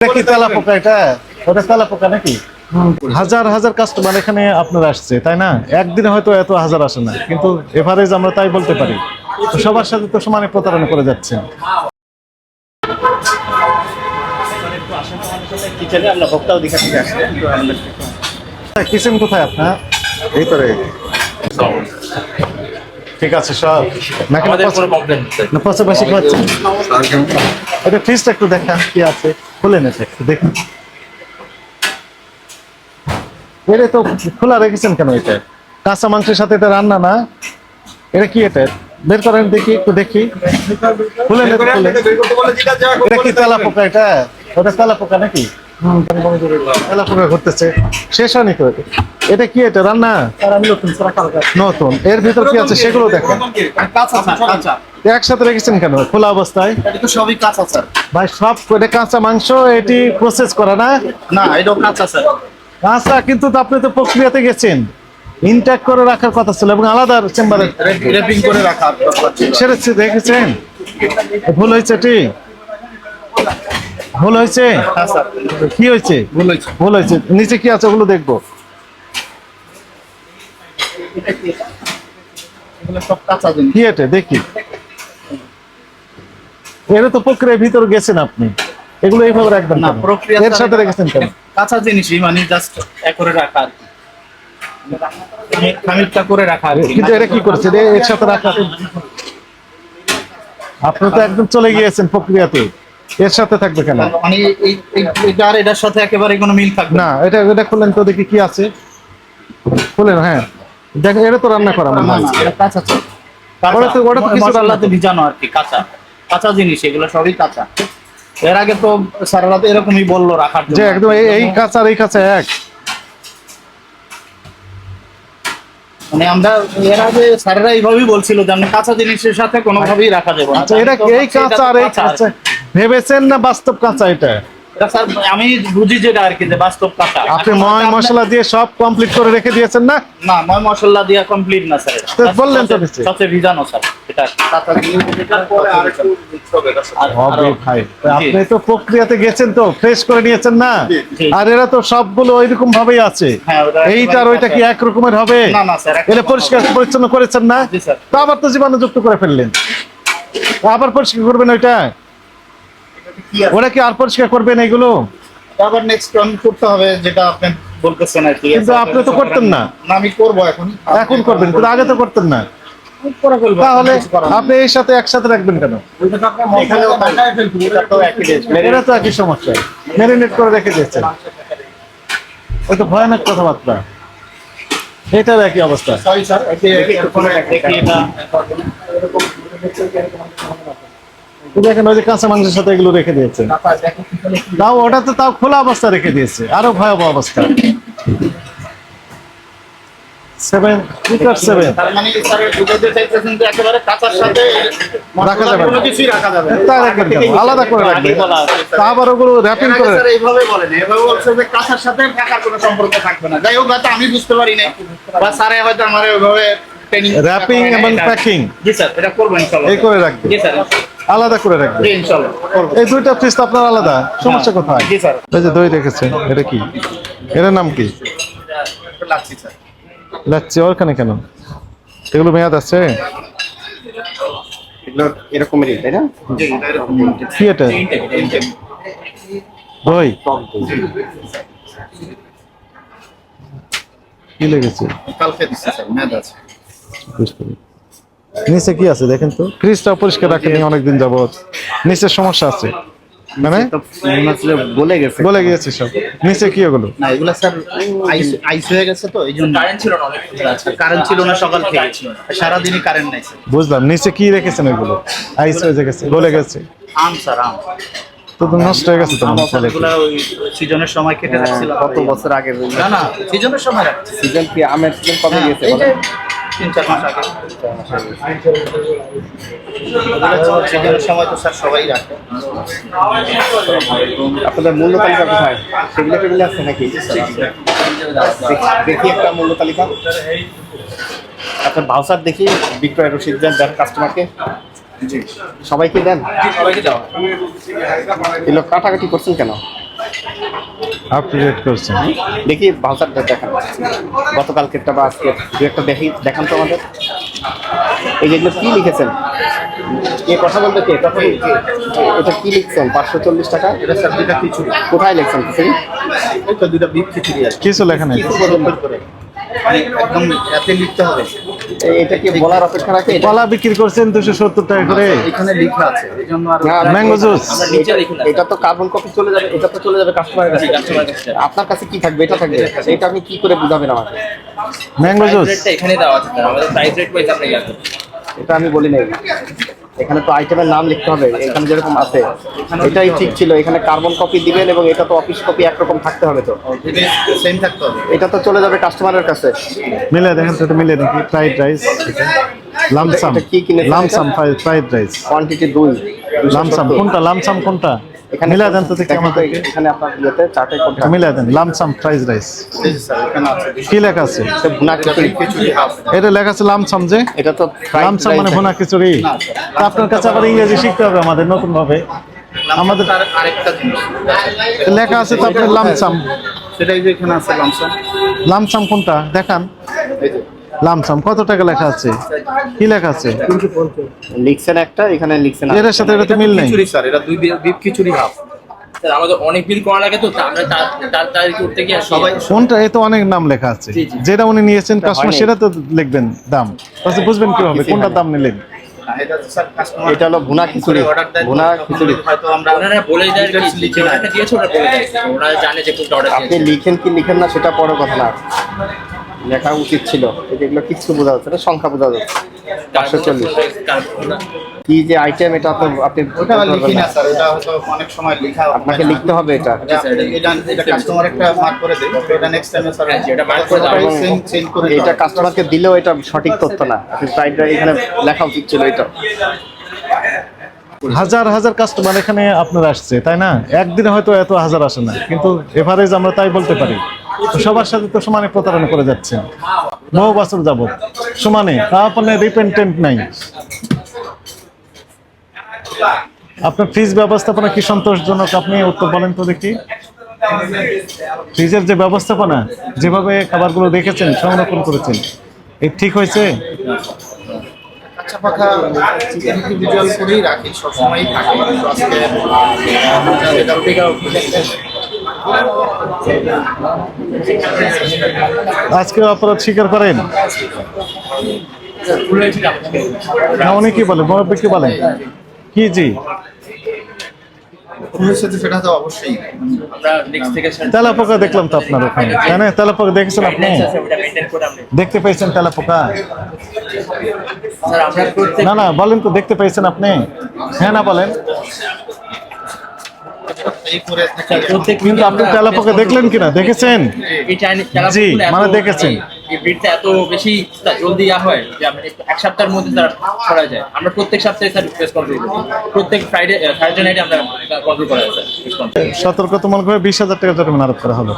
এটা কি তেলা পোকা এটা? ওটা তেলা পোকা নাকি? হাজার হাজার কাস্টমার এখানে আপনার আসছে তাই না? একদিনে হয়তো এত হাজার আসে না কিন্তু এভারেজ আমরা তাই বলতে পারি। সবার সাথে তো সমানে প্রতারণা করে যাচ্ছে। কিচেনে আমরা ভোক্তাও দীঘা থেকে আসছি তো আমাদের কিচেন কোথায় আপনার? এই তো রে ঠিক আছে সব। নাকি না আমাদের পাশে- কোনো কমপ্লেন না পাশাপাশি খাচ্ছেন এটা ফ্রিজটা একটু দেখান কি আছে? খুলেন এটা একটু দেখুন। এটা তো খোলা রেখেছেন কেন এটা? কাঁচা মাংসের সাথে এটা রান্না না? এটা কি এটা? বের করেন দেখি একটু দেখি। এটা খুলেন এটা কি তেলা পোকা এটা? ওটা তেলা পোকা নাকি? ঘুরতেছে শেষ হয়নি তো এটা। কি এটা রান্না নতুন এর ভিতর কি আছে সেগুলো দেখেন একসাথে রেখেছেন কেন খোলা অবস্থায় সবই কাঁচা স্যার ভাই সব এটা কাঁচা মাংস এটি প্রসেস করা না না এটাও কাঁচা স্যার কাঁচা কিন্তু আপনি তো প্রক্রিয়াতে গেছেন ইনট্যাক্ট করে রাখার কথা ছিল এবং আলাদা চেম্বারে করে রাখা সেটা দেখেছেন ভুল হয়েছে এটি ভুল হয়েছে? হ্যাঁ কি হয়েছে? ভুল হয়েছে। নিচে কি আছে ওগুলো দেখব। জিনিস। কি এটা? দেখি। এর তো প্রক্রিয়ার ভিতর গেছেন আপনি। এগুলো এইভাবে রাখবেন না প্রক্রিয়া এর সাথে রেখেছেন কেন? কাঁচা জিনিসই মানে জাস্ট এক করে রাখা আর করে রাখা কিন্তু এটা কি করেছে? রে এর সাথে রাখা। আপনি তো একদম চলে গিয়েছেন প্রক্রিয়াতে। এর সাথে থাকবে কেন? মানে এটা আর এটার সাথে একেবারে কোনো মিল থাকবে না। এটা এটা খুললেন তো দেখি কি আছে। খুলেন হ্যাঁ। দেখেন এটা তো রান্না করা মনে এটা কাঁচা ওটা তো- ওটা তো কিছু ভিজানো আর কি কাঁচা। কাঁচা জিনিস এগুলো সবই কাঁচা। এর আগে তো সারা এরকমই বলল রাখার জন্য। যে একদম এই কাঁচা আর এই কাঁচা এক। মানে আমরা এর আগে স্যারেরা এইভাবেই বলছিল যে আপনি কাঁচা জিনিসের সাথে কোনোভাবেই রাখা যাবে না। আচ্ছা এটা এই কাঁচা আর এই কাঁচা ভেবেছেন না বাস্তব কাঁচা এটা? স্যার আমি বুঝি যেটা আর কি যে বাস্তব কাঁচা। আপনি ময় মশলা দিয়ে সব কমপ্লিট করে রেখে দিয়েছেন না? না ময় মশলা দিয়া কমপ্লিট না স্যার। তো বললেন সবচেয়ে ভিজানো স্যার এটা। আপনি তো প্রক্রিয়াতে গেছেন তো ফ্রেশ করে নিয়েছেন না? আর এরা তো সবগুলো ওইরকম ভাবেই আছে। হ্যাঁ, ওটা এইটা আর ওইটা কি এক রকমের হবে? না, না, স্যার, এটা পরিষ্কার পরিচ্ছন্ন করেছেন না? তো আবার তো জীবাণু যুক্ত করে ফেললেন। আবার পরিষ্কার করবেন ওইটা? ওরা কি আর পরিষ্কার করবেন এগুলো? আবার নেক্সট রাউন্ড করতে হবে যেটা আপনি বলতেছেন আর কি কিন্তু আপনি তো করতেন না। না আমি করব এখন। এখন করবেন কিন্তু আগে তো করতেন না। তাহলে। আপনি এই সাথে একসাথে রাখবেন কেন। এটা তো একই সমস্যা। ম্যারিনেট করে রেখে দিয়েছেন ওই তো ভয়ানক কথাবার্তা। এটার একই অবস্থা। দেখেন ওই যে কাঁচা মাংসের সাথে এগুলো রেখে দিয়েছে। তাও খোলা অবস্থা রেখে দিয়েছে। আরও ভয়াবহ অবস্থা। সেভেন সেভেন মানে না। না। আলাদা করে। তা আবার ওগুলো র্যাপিং করে এইভাবে বলেন এইভাবে বলছে যে কাঁচার সাথে টাকার কোনো সম্পর্ক থাকবে না। যাই হোক আমি বুঝতে পারি নাই। বা স্যারে হয়তো আমার ওইভাবে ট্রেনিং এবং packing। জি স্যার এটা করব এই করে জি স্যার। আলাদা করে রাখবেন? করব এই দুইটা ফ্রিজ তো আপনার আলাদা। সমস্যা কোথায়? জি স্যার। এই যে দই রেখেছেন এটা কি? এটার নাম কি? লাচ্ছি ওখানে কেন? এগুলো মেয়াদ আছে? এগুলো এরকমেরই তাই না? জি এটা এরকম। কি এটা? দই। কি লেগেছে? কালকে দিচ্ছি স্যার মেয়াদ আছে। বুঝতে পেরেছি। নিচে কি আছে দেখেন তো? ফ্রিজটা পরিষ্কার রাখেনি অনেকদিন যাবত নিচে সমস্যা আছে। মানে? মনে গেছে। বলে সব। নিচে কি ওগুলো না এগুলা স্যার আইস আইস হয়ে গেছে তো এই জন্য। কারেন্ট ছিল না কারেন্ট ছিল না সকাল থেকে। কারেন্ট নাই বুঝলাম নিচে কি রেখেছেন ওইগুলো আইস হয়ে গেছে গলে গেছে। আম স্যার আম। তো নষ্ট হয়ে গেছে তো আম। এগুলা ওই সিজনের সময় কেটে রাখছিলাম। কত বছর আগে না না সিজনের সময় সিজন কি আমের সিজন কবে গেছে? তিন চার মাস আগে। সিজনের সময় তো স্যার সবাই রাখে। আপনাদের মূল্য তালিকা কোথায়? সেগুলো টেবিলে আছে নাকি? দেখি একটা মূল্য তালিকা। আপনার ভাউচার দেখি বিক্রয় রসিদ দেন দেন কাস্টমারকে সবাইকে দেন? সবাইকে যাও এগুলো কাটাকাটি করছেন কেন? আপ টু ডেট করছেন। দেখি ভাউচারটা দেখান। গতকালকেরটা বা আজকে দু একটা দেখি দেখান তো আমাদের। এই যেগুলো কি লিখেছেন? কে কথা বলতে কে? কথা বলতে এটা কি লিখছেন? পাঁচশো চল্লিশ টাকা? এটা স্যার দুইটা খিচুড়ি। কোথায় লিখছেন খিচুড়ি? এটা দুইটা বিফ খিচুড়ি আছে। কিছু লেখা নেই। কিছু একদম এতে লিখতে হবে। এ- এটা কি বলার অপেক্ষা রাখে কলা বিক্রি করছেন দুশো সত্তর টাকা করে। এখানে লেখা আছে। এই জন্য আর ম্যাঙ্গো জুস। এটা- এটা তো কার্বন কপি চলে যাবে এটা তো চলে যাবে কাস্টমারের কাছে। আপনার কাছে কি থাকবে? এটা থাকবে। এটা আপনি কি করে বুঝাবেন আমাকে? Mango juice. এখানে দেওয়া আছে আমাদের প্রাইস রেট পয়সা আপনি এটা আমি বলি নাই। এখানে তো আইটেমের নাম লিখতে হবে এখানে যেরকম আছে। এটাই ঠিক ছিল এখানে কার্বন কপি দিবেন এবং এটা তো অফিস কপি একরকম থাকতে হবে তো। সেম থাকতে হবে। এটা তো চলে যাবে কাস্টমারের কাছে। মিলে দেখেন তো এটা মিলে দেখি ফ্রাইড রাইস লামসাম এটা কি কিনে lump sum fried rice quantity দুই লামসাম কোনটা লামসাম কোনটা? এখানে মিলে দেন তো দেখি আমাদের এখানে আপনার ইয়েতে চার্টে কোনটা মিলে দেন লামসাম ফ্রাইড রাইস। কি লেখা আছে? এটা ভুনা খিচুড়ি খিচুড়ি হাফ। এটা লেখা আছে লামসাম যে? এটা তো লামসাম মানে। ভুনা খিচুড়ি। তা আপনার কাছে আবার ইংরেজি শিখতে হবে আমাদের নতুন ভাবে আমাদের আমাদের আরেকটা জিনিস। লেখা আছে তো আপনার লামসাম। সেটাই যে এখানে আছে লামসাম। লামসাম কোনটা? দেখান। এই যে লামসাম কত টাকা লেখা আছে? কি লেখা আছে? লিখছেন একটা এখানে লিখছেন এটার সাথে এটা তো মিল নেই। খিচুড়ি স্যার এটা দুই বিফ খিচুড়ি হাফ স্যার আমাদের অনেক বিল করা লাগে তো আমরা তার তার করতে গিয়ে সবাই কোনটা এ তো অনেক নাম লেখা আছে। যেটা উনি নিয়েছেন কাস্টমার সেটা তো লিখবেন দাম। তাহলে বুঝবেন কীভাবে কোনটা দাম নিলেন? এটা এটা হলো ভুনা খিচুড়ি ভুনা খিচুড়ি। হয়তো আমরা ওনারা বলে দেয় লিখে দিয়েছে ওরা বলে দেয় ওনারা জানে যে কোনটা অর্ডার আপনি লিখেন কি লিখেন না সেটা বড় কথা না। লেখা উচিত ছিল। এই যেগুলো কিচ্ছু বোঝা যাচ্ছে না সংখ্যা বোঝা যাচ্ছে। পাঁচশো চল্লিশ। কি যে আইটেম এটা তো আপনি ওটা লিখি না না। স্যার এটা হয়তো অনেক সময় লেখা আপনাকে লিখতে হবে এটা। কাস্টমার একটা মার্ক করে দেয় এটা নেক্সট টাইমে স্যার হ্যাঁ, এটা mark করে করে এটা কাস্টমারকে দিলেও এটা সঠিক তথ্য না। আপনি রাইস এখানে লেখা উচিত ছিল এটা। হাজার হাজার কাস্টমার এখানে আপনার আসছে তাই না? একদিনে হয়তো এত হাজার আসে না কিন্তু এভারেজ আমরা তাই বলতে পারি। সবার সাথে তো সমানে প্রতারণা করে যাচ্ছেন বহু বছর যাবত সমানে তা আপনি রিপেন্টেন্ট নাই। আপনার ফ্রিজ ব্যবস্থাপনা কি সন্তোষজনক? আপনি উত্তর বলেন তো দেখি। ফ্রিজের যে ব্যবস্থাপনা, যেভাবে খাবারগুলো দেখেছেন, সংরক্ষণ করেছেন এই ঠিক হয়েছে? কিন্তু আজকে অপরাধ স্বীকার করেন? না উনি কি বলে? মুরব্বী কি বলেন কি জি? ভুলের সাথে সেটা তো অবশ্যই। আমরা নেক্সট থেকে স্যার তেলা পোকা দেখলাম তো আপনার ওখানে। তাই না? তেলা দেখেছেন আপনি? দেখতে পেয়েছেন তেলা পোকা স্যার আমরা প্রত্যেক না না বলেন তো দেখতে পেয়েছেন আপনি? হ্যাঁ না বলেন। কিন্তু আপনি দেখলেন কিনা? দেখেছেন? জি, মানে দেখেছেন। ব্রিডটা এত বেশি জলদি ইয়া হয় যে আমরা এক সপ্তাহের মধ্যে তারা ছড়া যায়। আমরা প্রত্যেক সপ্তাহে স্যার রিকোয়েস্ট কন্ট্রোল করি। প্রত্যেক ফ্রাইডে থার্সডে নাইটে আমরা কন্ট্রোল করা হয় স্যার রিকোয়েস্ট কন্ট্রোল সতর্কতামূলক ভাবে বিশ হাজার টাকা জরিমানা আরোপ করা হলো